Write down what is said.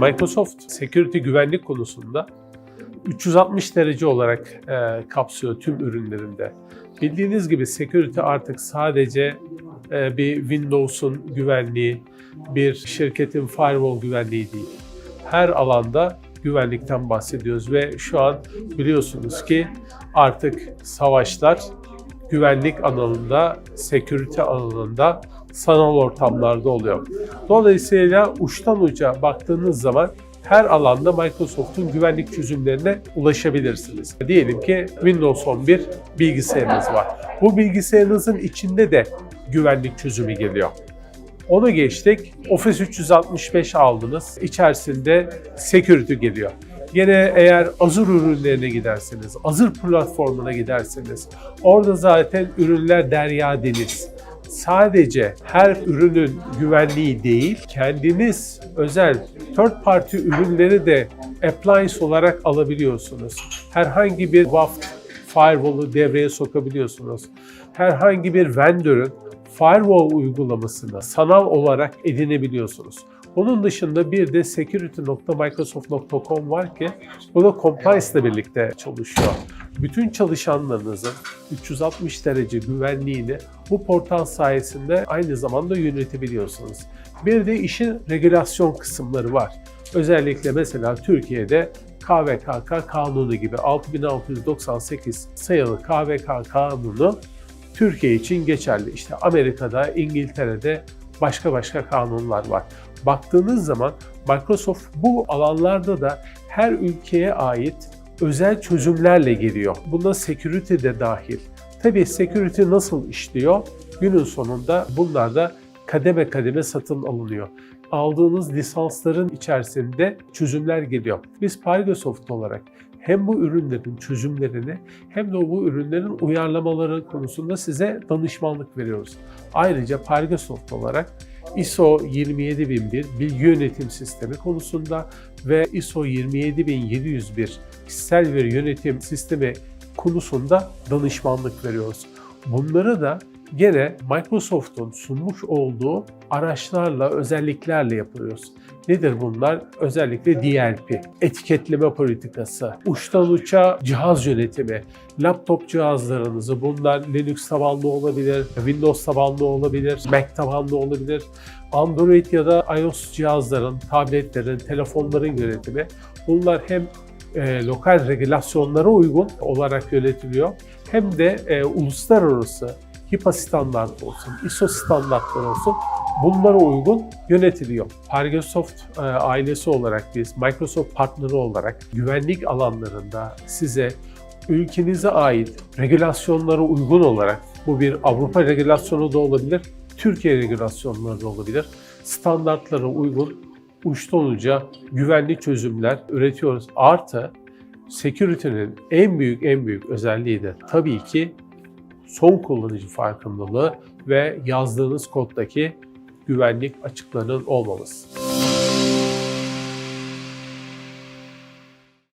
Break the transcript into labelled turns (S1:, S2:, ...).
S1: Microsoft security güvenlik konusunda 360 derece olarak e, kapsıyor tüm ürünlerinde. Bildiğiniz gibi security artık sadece e, bir Windows'un güvenliği, bir şirketin firewall güvenliği değil. Her alanda güvenlikten bahsediyoruz ve şu an biliyorsunuz ki artık savaşlar güvenlik alanında, security alanında sanal ortamlarda oluyor. Dolayısıyla uçtan uca baktığınız zaman her alanda Microsoft'un güvenlik çözümlerine ulaşabilirsiniz. Diyelim ki Windows 11 bilgisayarınız var. Bu bilgisayarınızın içinde de güvenlik çözümü geliyor. Onu geçtik. Office 365 aldınız. İçerisinde security geliyor. Yine eğer Azure ürünlerine giderseniz, Azure platformuna giderseniz, orada zaten ürünler derya deniz. Sadece her ürünün güvenliği değil, kendiniz özel third party ürünleri de appliance olarak alabiliyorsunuz. Herhangi bir WAF firewall'u devreye sokabiliyorsunuz. Herhangi bir vendor'ın firewall uygulamasını sanal olarak edinebiliyorsunuz. Onun dışında bir de security.microsoft.com var ki bu da compliance ile birlikte çalışıyor. Bütün çalışanlarınızın 360 derece güvenliğini bu portal sayesinde aynı zamanda yönetebiliyorsunuz. Bir de işin regülasyon kısımları var. Özellikle mesela Türkiye'de KVKK kanunu gibi 6698 sayılı KVKK kanunu Türkiye için geçerli. İşte Amerika'da, İngiltere'de başka başka kanunlar var. Baktığınız zaman Microsoft bu alanlarda da her ülkeye ait özel çözümlerle geliyor. Buna security de dahil. Tabii security nasıl işliyor? Günün sonunda bunlar da kademe kademe satın alınıyor. Aldığınız lisansların içerisinde çözümler geliyor. Biz Parigosoft olarak hem bu ürünlerin çözümlerini hem de bu ürünlerin uyarlamaları konusunda size danışmanlık veriyoruz. Ayrıca Parigosoft olarak ISO 27001 bilgi yönetim sistemi konusunda ve ISO 27701 kişisel veri yönetim sistemi konusunda danışmanlık veriyoruz. Bunları da gene Microsoft'un sunmuş olduğu araçlarla, özelliklerle yapıyoruz. Nedir bunlar? Özellikle DLP, etiketleme politikası, uçtan uça cihaz yönetimi, laptop cihazlarınızı bunlar Linux tabanlı olabilir, Windows tabanlı olabilir, Mac tabanlı olabilir, Android ya da iOS cihazların, tabletlerin, telefonların yönetimi. Bunlar hem e, lokal regülasyonlara uygun olarak yönetiliyor hem de e, uluslararası HIPAA standartı olsun, ISO standartları olsun bunlara uygun yönetiliyor. Microsoft e, ailesi olarak biz, Microsoft partneri olarak güvenlik alanlarında size ülkenize ait regülasyonlara uygun olarak bu bir Avrupa regülasyonu da olabilir, Türkiye regülasyonları da olabilir. Standartlara uygun uçtan uca güvenli çözümler üretiyoruz. Artı security'nin en büyük en büyük özelliği de tabii ki son kullanıcı farkındalığı ve yazdığınız koddaki güvenlik açıklarının olmaması.